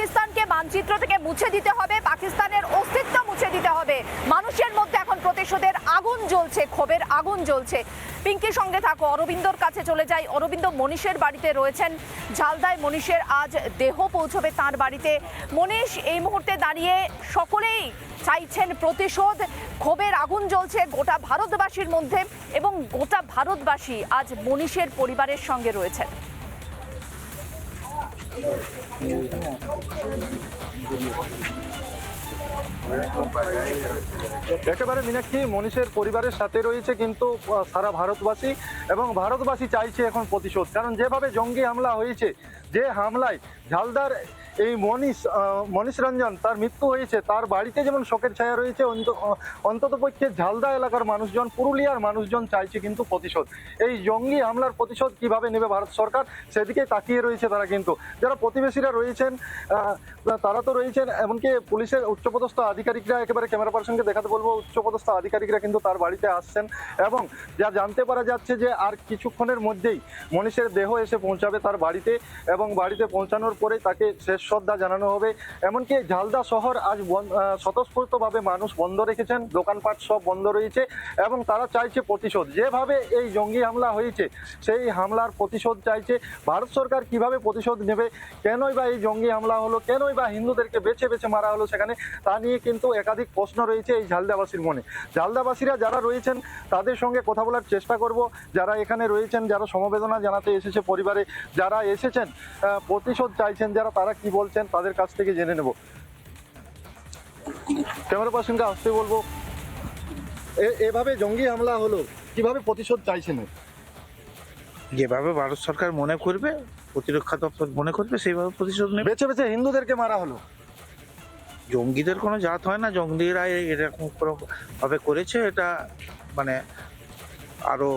পাকিস্তানকে মানচিত্র থেকে মুছে দিতে হবে, পাকিস্তানের অস্তিত্ব মুছে দিতে হবে। মানুষের মধ্যে এখন প্রতিশোধের আগুন জ্বলছে, ক্ষোভের আগুন জ্বলছে। পিঙ্কির সঙ্গে থাকো, অরবিন্দর কাছে চলে যাই। অরবিন্দ মনীষের বাড়িতে রয়েছেন। ঝালদায় মনীষের আজ দেহ পৌঁছবে তার বাড়িতে। মনীষ, এই মুহূর্তে দাঁড়িয়ে সকলেই চাইছেন প্রতিশোধ। ক্ষোভের আগুন জ্বলছে গোটা ভারতবাসীর মধ্যে এবং গোটা ভারতবাসী আজ মনীষের পরিবারের সঙ্গে রয়েছেন। একেবারে মীনাক্ষী, মনীষের পরিবারের সাথে রয়েছে কিন্তু সারা ভারতবাসী এবং ভারতবাসী চাইছে এখন প্রতিশোধ। কারণ যেভাবে জঙ্গি হামলা হয়েছে যে হামলায় ঝালদার এই মনীষ মনীষ রঞ্জন তার মৃত্যু হয়েছে, তার বাড়িতে যেমন শোকের ছায়া রয়েছে অন্তত পক্ষে ঝালদা এলাকার মানুষজন, পুরুলিয়ার মানুষজন চাইছে কিন্তু প্রতিশোধ। এই জঙ্গি হামলার প্রতিশোধ কীভাবে নেবে ভারত সরকার সেদিকে তাকিয়ে রয়েছে তারা কিন্তু। যারা প্রতিবেশীরা রয়েছেন তারা তো রয়েছেন, এমনকি পুলিশের উচ্চপদস্থ আধিকারিকরা, একেবারে ক্যামেরা পার্সনকে দেখাতে বলব, উচ্চপদস্থ আধিকারিকরা কিন্তু তার বাড়িতে আসছেন এবং যা জানতে পারা যাচ্ছে যে আর কিছুক্ষণের মধ্যেই মনীষের দেহ এসে পৌঁছাবে তার বাড়িতে এবং বাড়িতে পৌঁছানোর পরে তাকে শেষ শ্রদ্ধা জানানো হবে। এমনকি ঝালদা শহর আজ স্বতঃস্ফূর্তভাবে মানুষ বন্ধ রেখেছেন। দোকানপাট সব বন্ধ রয়েছে এবং তারা চাইছে প্রতিশোধ। যেভাবে এই জঙ্গি হামলা হয়েছে, সেই হামলার প্রতিশোধ চাইছে। ভারত সরকার কীভাবে প্রতিশোধ নেবে? কেনই বা এই জঙ্গি হামলা হলো? কেনই বা হিন্দুদেরকে বেছে বেছে মারা হলো সেখানে? তা নিয়ে কিন্তু একাধিক প্রশ্ন রয়েছে এই ঝালদাবাসীর মনে। ঝালদাবাসীরা যারা রয়েছেন, তাদের সঙ্গে কথা বলার চেষ্টা করব। যারা এখানে রয়েছেন, যারা সমবেদনা জানাতে এসেছে পরিবারে, যারা এসেছেন প্রতিশোধ চাইছেন যারা তারা কি বলছেন তাদের কাছ থেকে জেনে নেব। ক্যামেরা পার্সনকে আসতে বলব? এভাবে জঙ্গি হামলা হলো কীভাবে প্রতিশোধ চাইছেন? যেভাবে ভারত সরকার মনে করবে প্রতিরক্ষা দপ্তর মনে করবে সেইভাবে প্রতিশোধ নেবে। বেছে বেছে হিন্দুদেরকে মারা হলো। জঙ্গিদের কোনো জাত হয় না জঙ্গিরা এরকম কোনো ভাবে করেছে এটা মানে আরও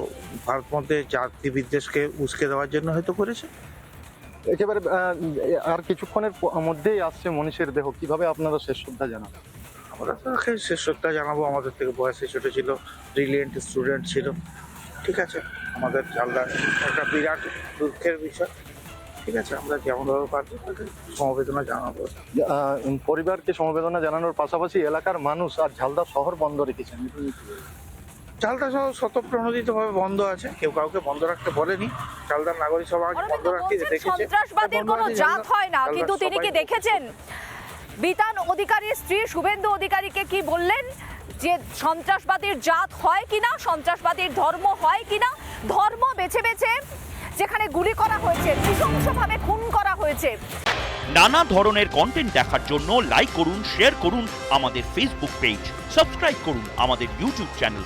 ভারত মধ্যে জাতি বিদ্বেষকে উস্কে দেওয়ার জন্য হয়তো করেছে। একেবারে আর কিছুক্ষণের মধ্যেই আসছে মনীষের দেহ। কীভাবে আপনারা শেষ শ্রদ্ধা জানাবেন? আমরা তাকে শেষটা জানাব। আমাদের থেকে বয়সে ছোট ছিল ব্রিলিয়েন্ট স্টুডেন্ট ছিল। ঠিক আছে আমাদের জানলার একটা বিরাট দুঃখের বিষয়। ঠিক আছে আমরা যেমনভাবে তাকে সমবেদনা জানাব। পরিবারকে সমবেদনা জানানোর পাশাপাশি এলাকার মানুষ আর ঝালদা শহর বন্ধ রেখেছেন চালটা সহ স্বতঃপ্রণোদিতভাবে বন্ধ আছে। কেউ কাউকে বন্ধ রাখতে বলেনি। চালদার নাগরিক সভা বন্ধ রাখতে দেখেছে। সন্ত্রাসবাদীর কোনো জাত হয় না কিন্তু তিনি কি দেখেছেন? বিতান অধিকারীর স্ত্রী শুভেন্দু অধিকারীকে কি বললেন? যে সন্ত্রাসবাদীর জাত হয় কিনা সন্ত্রাসবাদীর ধর্ম হয় কিনা ধর্ম বেছে বেছে যেখানে গুলি করা হয়েছে নৃশংসভাবে খুন করা হয়েছে। নানা ধরনের কন্টেন্ট দেখার জন্য লাইক করুন শেয়ার করুন আমাদের ফেসবুক পেজ সাবস্ক্রাইব করুন আমাদের ইউটিউব চ্যানেল